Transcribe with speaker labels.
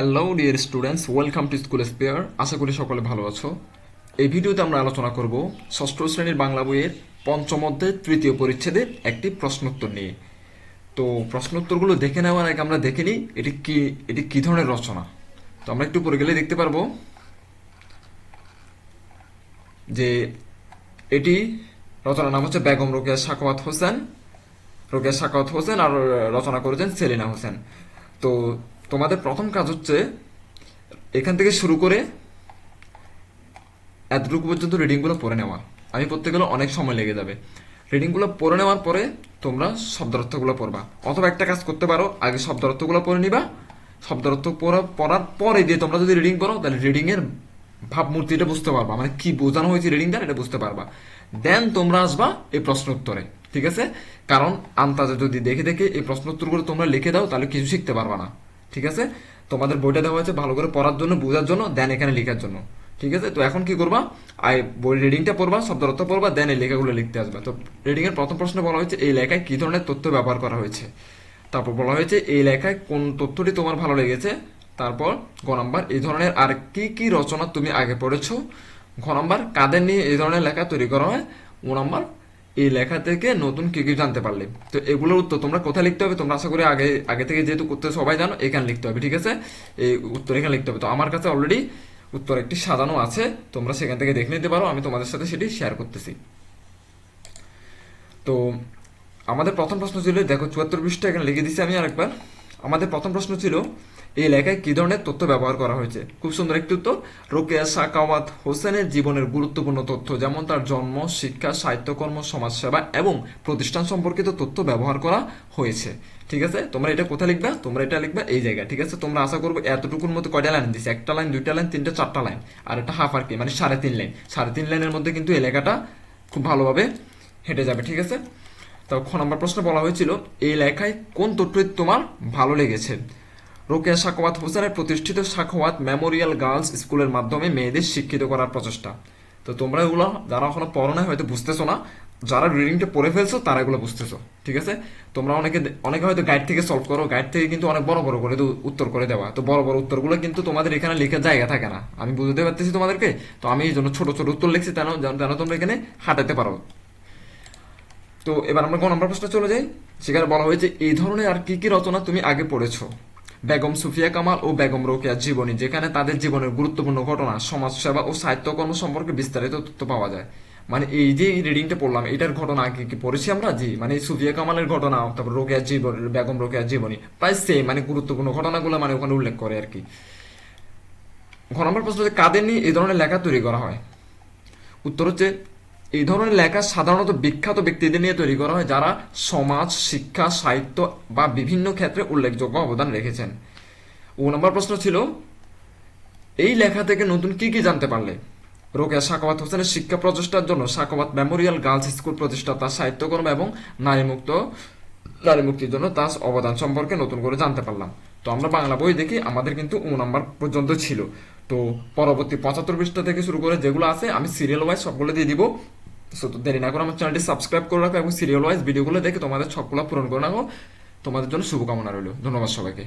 Speaker 1: Hello dear students welcome to school spare আশা করি সকলে ভালো আছো। এই ভিডিওতে আমরা আলোচনা করব ষষ্ঠ শ্রেণির বাংলা বইয়ের পঞ্চম অধ্যায়ের তৃতীয় পরিচ্ছেদের একটি প্রশ্নোত্তর নিয়ে। তো প্রশ্নোত্তরগুলো দেখে নেওয়ার আগে আমরা দেখে নিই এটি কি, এটি কী ধরনের রচনা। তো আমরা একটু পরে গেলে দেখতে পারব যে এটি রচনার নাম হচ্ছে বেগম রোকেয়া সাখাওয়াত হোসেন। রোকেয়া সাখাওয়াত হোসেন আর রচনা করেছেন সেলিনা হোসেন। তো তোমাদের প্রথম কাজ হচ্ছে এখান থেকে শুরু করে এতটুকু পর্যন্ত রিডিংগুলো পড়ে নেওয়া। আমি পড়তে গেলে অনেক সময় লেগে যাবে। রিডিংগুলো পড়ে নেওয়ার পরে তোমরা শব্দার্থগুলো পড়বা। অথবা একটা কাজ করতে পারো, আগে শব্দার্থগুলো পড়ে নিবা। শব্দার্থ পড়া পড়ার পরে দিয়ে তোমরা যদি রিডিং করো তাহলে রিডিং এর ভাবমূর্তিটা বুঝতে পারবা। মানে কি বোঝানো হয়েছে রিডিং দ্বারা, এটা বুঝতে পারবা। দেন তোমরা আসবা এই প্রশ্ন উত্তরে ঠিক আছে? কারণ আন্তাজে যদি দেখে দেখে এই প্রশ্ন উত্তরগুলো তোমরা লিখে দাও, তাহলে কিছু শিখতে পারবা না। ঠিক আছে? তোমাদের বইটা দেওয়া হয়েছে ভালো করে পড়ার জন্য, বোঝার জন্য দেন এখানে লেখার জন্য। ঠিক আছে? তো এখন কি করবা? আই, বই রিডিংটা পড়বা শব্দার্থ পড়বা দেন এই লেখাগুলো লিখতে আসবে। তো রিডিং এর প্রথম প্রশ্ন বলা হয়েছে, এই লেখায় কি ধরনের তথ্য ব্যবহার করা হয়েছে? তারপর বলা হয়েছে, এই লেখায় কোন তথ্যটি তোমার ভালো লেগেছে? তারপর গ নাম্বার, এই ধরনের আর কি কি রচনা তুমি আগে পড়েছো? ঘ নাম্বার, কাদের নিয়ে এই ধরনের লেখা তৈরি করা হয়? ও নাম্বার এই লেখা থেকে নতুন কি কি জানতে পারলে? তো এগুলোর উত্তর তোমরা কোথায় লিখতে হবে? তোমরা আশা করি আগে আগে থেকে যেহেতু করতে সবাই জানো, এখানে লিখতে হবে, ঠিক আছে? এই উত্তর এখানে লিখতে হবে। তো আমার কাছে অলরেডি উত্তর একটি সাজানো আছে। তোমরা সেখান থেকে দেখে নিতে পারো, আমি তোমাদের সাথে সেটি শেয়ার করতেছি। তো আমাদের প্রথম প্রশ্ন ছিল, দেখো চুয়াত্তর পৃষ্ঠা এখানে লিখে দিচ্ছি আমি আরেকবার। আমাদের প্রথম প্রশ্ন ছিল, এই লেখায় কি ধরনের তথ্য ব্যবহার করা হয়েছে? খুব সুন্দর একটি উত্তর, রোকেয়া সাকাওয়াত হোসেনের জীবনের গুরুত্বপূর্ণ তথ্য, যেমন তার জন্ম, শিক্ষা, সাহিত্যকর্ম, সমাজসেবা এবং প্রতিষ্ঠান সম্পর্কিত তথ্য ব্যবহার করা হয়েছে। ঠিক আছে? তোমরা এটা কোথায় লিখবা? তোমরা এটা লিখবা এই জায়গায়, ঠিক আছে? তোমরা আশা করব এতটুকুর মধ্যে কয়টা লাইন দিচ্ছে একটা লাইন, দুইটা লাইন, তিনটা, চারটা লাইন, আর একটা হাফ আর কি মানে সাড়ে তিন লাইন। সাড়ে তিন লাইনের মধ্যে কিন্তু এই লেখাটা খুব ভালোভাবে হেঁটে যাবে, ঠিক আছে? তো খ নম্বর প্রশ্ন বলা হয়েছিল, এই লেখায় কোন তথ্যটি তোমার ভালো লেগেছে? রোকেয়া সাখাওয়াত হোসেনের প্রতিষ্ঠিত সাখাওয়াত মেমোরিয়াল গার্লস স্কুলের মাধ্যমে মেয়েদের শিক্ষিত করার প্রচেষ্টা। তো তোমরা এগুলো যারা এখনও পড়ো নাই, হয়তো বুঝতেছো না। যারা রিডিংটা পড়ে ফেলছো, তারা এগুলো বুঝতেছো, ঠিক আছে? তোমরা অনেকে অনেকে হয়তো গাইড থেকে সলভ করো গাইড থেকে কিন্তু অনেক বড় বড় করে উত্তর করে দেওয়া। তো বড় বড় উত্তরগুলো কিন্তু তোমাদের এখানে লেখার জায়গা থাকে না। আমি বুঝতে পারতেছি তোমাদেরকে, তো আমি এই জন্য ছোট ছোট উত্তর লিখছি, যেন যেন তোমরা এখানে হাঁটাতে পারো। তো এবার আমরা গ নম্বর প্রশ্নে চলে যাই। সেখানে বলা হয়েছে, এই ধরনের আর কি কি রচনা তুমি আগে পড়েছো? বেগম সুফিয়া কামাল ও বেগম রোকেয়ার জীবনী, যেখানে তাদের জীবনের গুরুত্বপূর্ণ ঘটনা, সমাজসেবা ও সাহিত্যকর্ম সম্পর্কে বিস্তারিত তথ্য পাওয়া যায়। মানে এই যে রিডিংটা পড়লাম, এটার ঘটনা আগে কি পড়েছি আমরা? জি মানে সুফিয়া কামালের ঘটনা, তারপর রোকেয়ার জীবন, বেগম রোকেয়ার জীবনী, প্রায় সেম মানে গুরুত্বপূর্ণ ঘটনাগুলো মানে ওখানে উল্লেখ করে আর কি। ঘ নম্বর প্রশ্ন কাদের নিয়ে এই ধরনের লেখা তৈরি করা হয়? উত্তর হচ্ছে এই ধরনের লেখা সাধারণত বিখ্যাত ব্যক্তিদের নিয়ে তৈরি করা হয়, যারা সমাজ, শিক্ষা, সাহিত্য বা বিভিন্ন ক্ষেত্রে উল্লেখযোগ্য অবদান রেখেছেন। ও নম্বর প্রশ্ন ছিল, এই লেখা থেকে নতুন কি কি জানতে পারলে? রোকেয়া সাকাওয়াত হোসেনের শিক্ষা প্রচেষ্টার জন্য সাকাওয়াত মেমোরিয়াল গার্লস স্কুল প্রতিষ্ঠা, তার সাহিত্যকর্ম এবং নারী মুক্ত নারী মুক্তির জন্য তার অবদান সম্পর্কে নতুন করে জানতে পারলাম। তো আমরা বাংলা বই দেখি, আমাদের কিন্তু ও নাম্বার পর্যন্ত ছিল। তো পরবর্তী পঁচাত্তর পৃষ্ঠা থেকে শুরু করে যেগুলো আছে, আমি সিরিয়াল ওয়াইজ সবগুলো দিয়ে দিব। সো দেরি না করে আমার চ্যানেলটি সাবস্ক্রাইব করে রাখো এবং সিরিয়াল ওয়াইজ ভিডিওগুলো দেখে তোমাদের সবগুলো পূরণ করে রাখো তোমাদের জন্য শুভকামনা রইল। ধন্যবাদ সবাইকে।